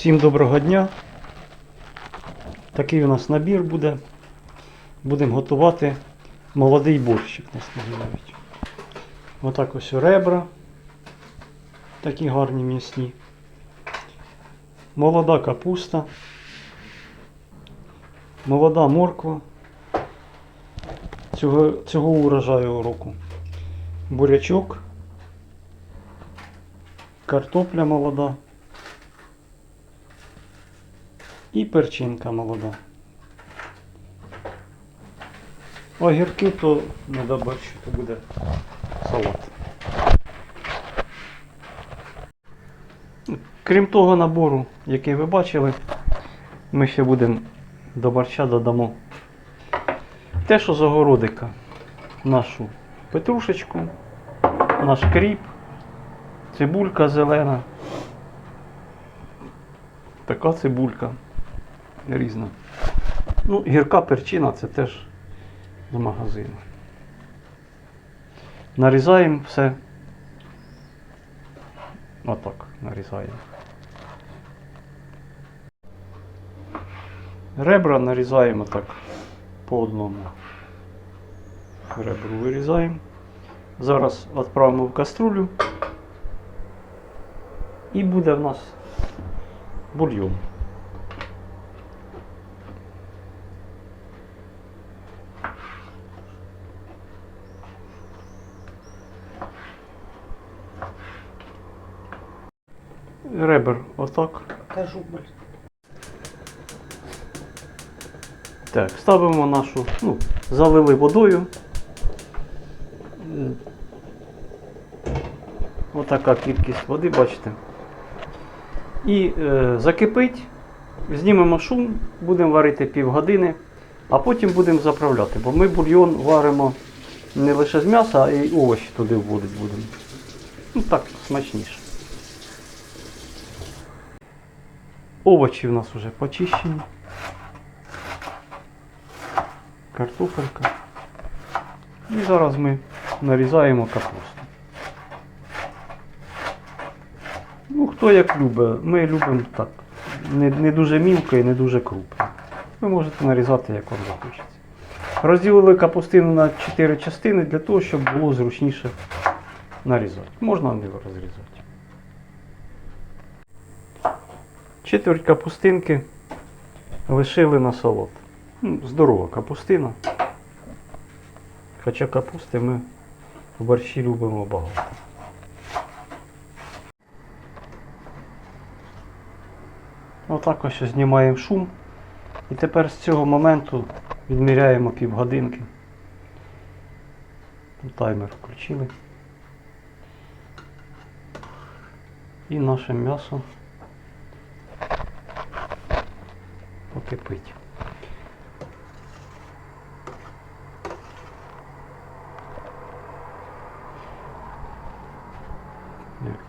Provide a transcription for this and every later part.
Всім доброго дня. Такий у нас набір буде. Будемо готувати молодий борщик нас називають. Отак ось ребра. Такі гарні м'ясні. Молода капуста. Молода морква. Цього, цього урожаю року. Бурячок. Картопля молода. І перчинка молода. Огірки то не до борщу, то буде салат. Крім того набору, який ви бачили, ми ще будемо до борща додамо те, що з огородика. Нашу петрушечку, наш кріп, цибулька зелена. Така цибулька різна. Ну, гірка перчина це теж з магазину. Нарізаємо все. Отак нарізаємо. Ребра нарізаємо так по одному. Ребру вирізаємо. Зараз відправимо в каструлю. І буде в нас бульйон. Ребер отак. Кажу, блядь. Так, ставимо нашу, ну, залили водою. Отака кількість води, бачите. І е, закипить, знімемо шум, будемо варити півгодини, а потім будемо заправляти, бо ми бульйон варимо не лише з м'яса, а й овочі туди вводити будемо. Ну так, смачніше. Овочі в нас вже почищені. Картопелька. І зараз ми нарізаємо капусту. Ну, хто як любить. Ми любимо так. Не, не дуже мілко і не дуже крупно. Ви можете нарізати, як вам захочеться. Розділили капустину на 4 частини для того, щоб було зручніше нарізати. Можна не розрізати. Четверть капустинки лишили на салат. Ну, здорова капустина. Хоча капусти ми в борщі любимо багато. Отак ось знімаємо шум. І тепер з цього моменту відміряємо півгодинки. Таймер включили. І наше м'ясо покипить.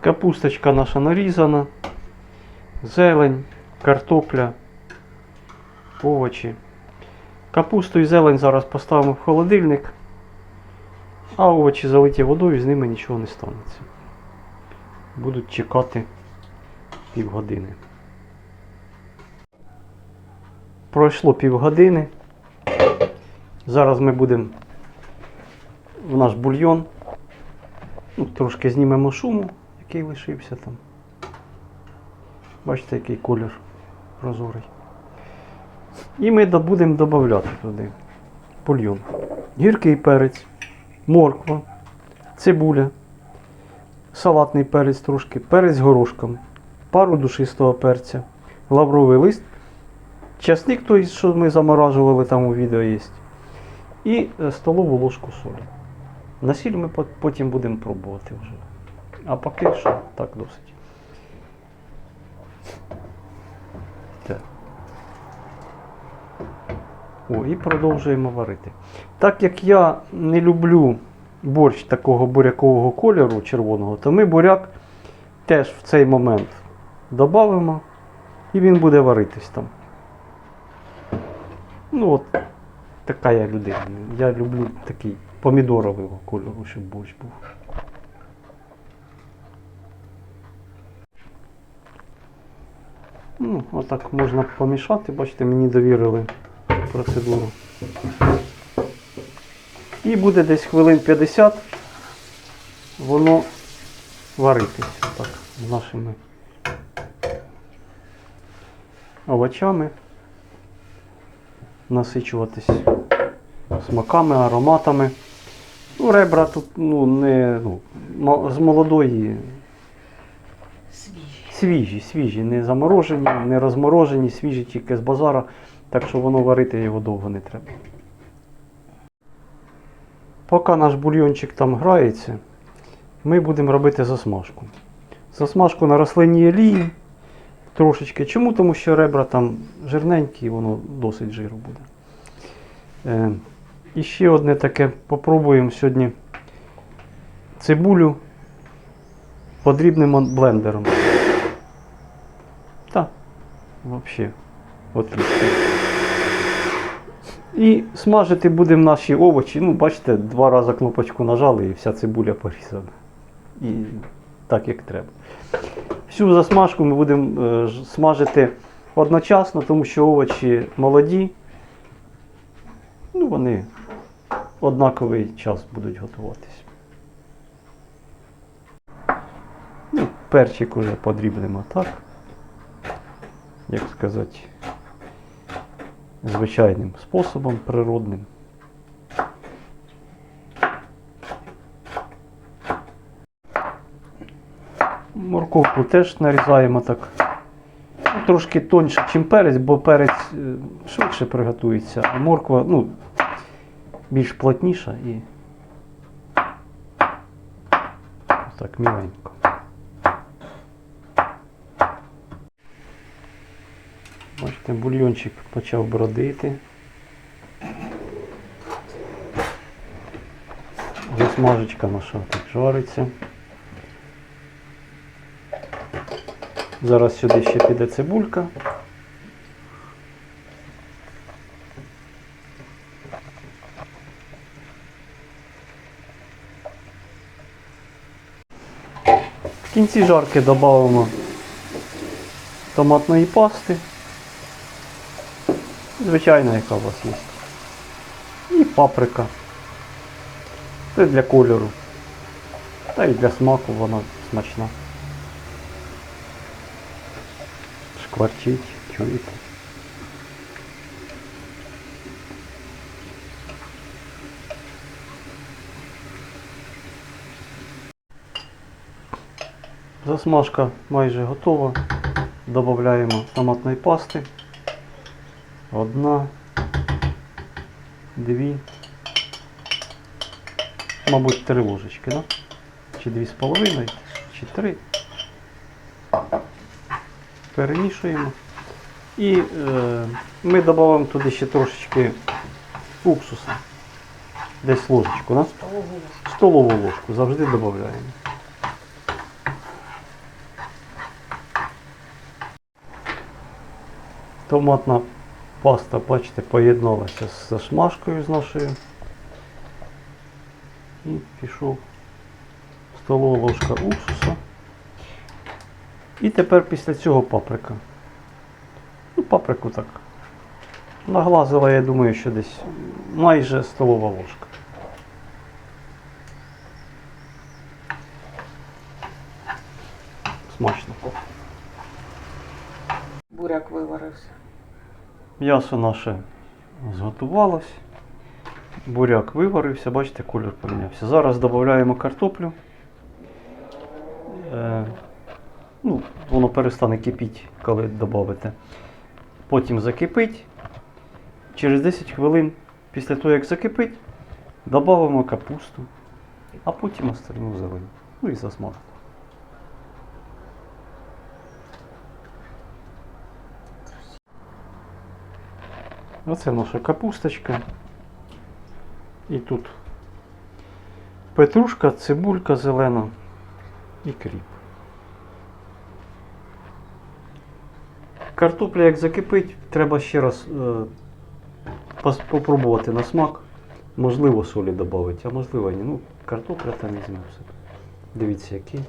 Капусточка наша нарізана, зелень, картопля, овочі. Капусту і зелень зараз поставимо в холодильник, а овочі залиті водою, з ними нічого не станеться. Будуть чекати півгодини. Пройшло півгодини. Зараз ми будемо в наш бульйон. Ну, трошки знімемо шуму, який лишився там. Бачите, який колір прозорий. І ми будемо додати туди бульйон. Гіркий перець, морква, цибуля, салатний перець трошки, перець горошком, пару душистого перця, лавровий лист, часник той, що ми заморажували там у відео є. І е, столову ложку солі. На сіль ми потім будемо пробувати вже. А поки що так досить. О, і продовжуємо варити. Так як я не люблю борщ такого бурякового кольору червоного, то ми буряк теж в цей момент додамо і він буде варитись там. Ну от, така я людина. Я люблю такий помідорового кольору, щоб борщ був. Ну, отак можна помішати, бачите, мені довірили процедуру. І буде десь хвилин 50 воно варитись так, з нашими овочами, насичуватись смаками, ароматами. Ну, ребра тут ну, не ну, з молодої Свіжі. свіжі, свіжі, не заморожені, не розморожені, свіжі тільки з базара, так що воно варити його довго не треба. Поки наш бульйончик там грається, ми будемо робити засмажку. Засмажку на рослинній олії трошечки. Чому? Тому що ребра там жирненькі, воно досить жиру буде. Е, і ще одне таке, попробуємо сьогодні цибулю подрібним блендером. Так, взагалі, отлично. І смажити будемо наші овочі. Ну, бачите, два рази кнопочку нажали і вся цибуля порізана. І так як треба. Всю засмажку ми будемо е, смажити одночасно, тому що овочі молоді. Ну, вони однаковий час будуть готуватись. Ну, перчик уже подрібнемо так. Як сказати, звичайним способом, природним. Морковку теж нарізаємо так. Ну, трошки тоньше, ніж перець, бо перець е, швидше приготується, а морква ну, більш плотніша і так міленько. Бачите, бульйончик почав бродити. Засмажечка наша так жариться. Зараз сюди ще піде цибулька. В кінці жарки додамо томатної пасти. Звичайна, яка у вас є. І паприка. Це для кольору. Та й для смаку вона смачна. Шкварчить, чуєте? Засмажка майже готова. Додаємо томатної пасти. Одна, дві, мабуть, три ложечки, да? Чи дві з половиною, чи три. Перемішуємо. І е, ми додаємо туди ще трошечки уксуса. Десь ложечку, да? Столову ложку завжди додаємо. Томатна паста, бачите, поєдналася з зашмашкою з нашою. І пішов столова ложка уксуса. І тепер після цього паприка. Ну, паприку так. Наглазила, я думаю, що десь майже столова ложка. Смачно. Буряк виварився. М'ясо наше зготувалось. Буряк виварився, бачите, колір помінявся. Зараз додаємо картоплю. Ну, воно перестане кипіти, коли додавите. Потім закипить. Через 10 хвилин після того, як закипить, додаємо капусту, а потім остальну зелень. Ну і засмажку. Оце наша капусточка. І тут петрушка, цибулька зелена і кріп. Картопля як закипить, треба ще раз е, попробувати на смак. Можливо, солі додати, а можливо ні. Ну, картопля там візьме все. Дивіться, який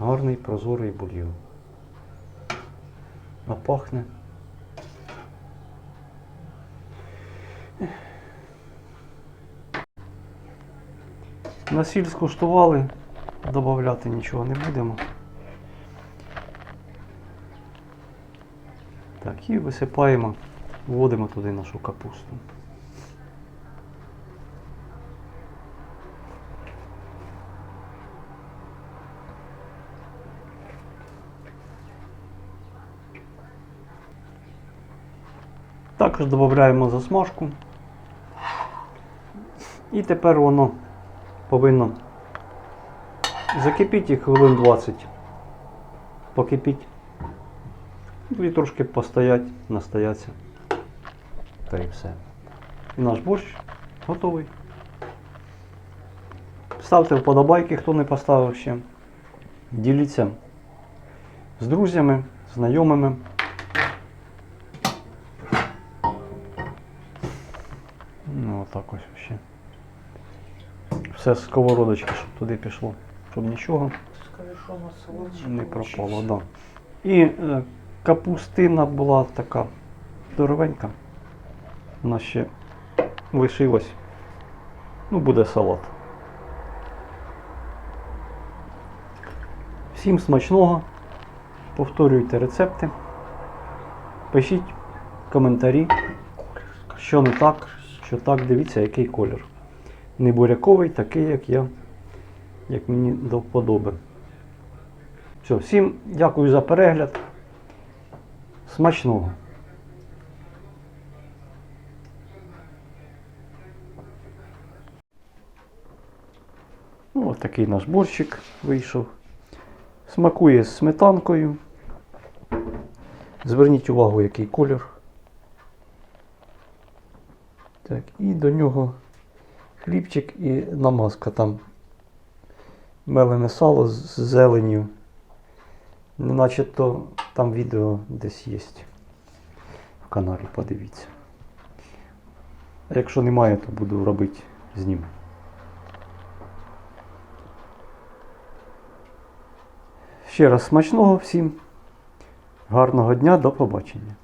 гарний прозорий бульйон. А пахне. На сіль скуштували, додати нічого не будемо. Так, і висипаємо, вводимо туди нашу капусту. Також додаємо засмажку. І тепер воно повинно закипіти хвилин 20. Покипіть. Ну, І трошки постоять, настояться. Та і все. І наш борщ готовий. Ставте вподобайки, хто не поставив ще. Діліться з друзями, знайомими. Ну, отак ось ще. Все з сковородочки, щоб туди пішло, щоб нічого не пропало. Да. І е, капустина була така здоровенька. Вона ще лишилась. Ну, буде салат. Всім смачного. Повторюйте рецепти. Пишіть коментарі, що не так, що так, дивіться, який колір. Не буряковий, такий, як я, як мені до вподоби. Все, всім дякую за перегляд. Смачного. Ну, Ось такий наш борщик вийшов. Смакує з сметанкою. Зверніть увагу, який колір. Так, і до нього хлібчик і намазка там. Мелене сало з зеленю. Ну, начебто там відео десь є в каналі, подивіться. А якщо немає, то буду робити з ним. Ще раз смачного всім. Гарного дня, до побачення.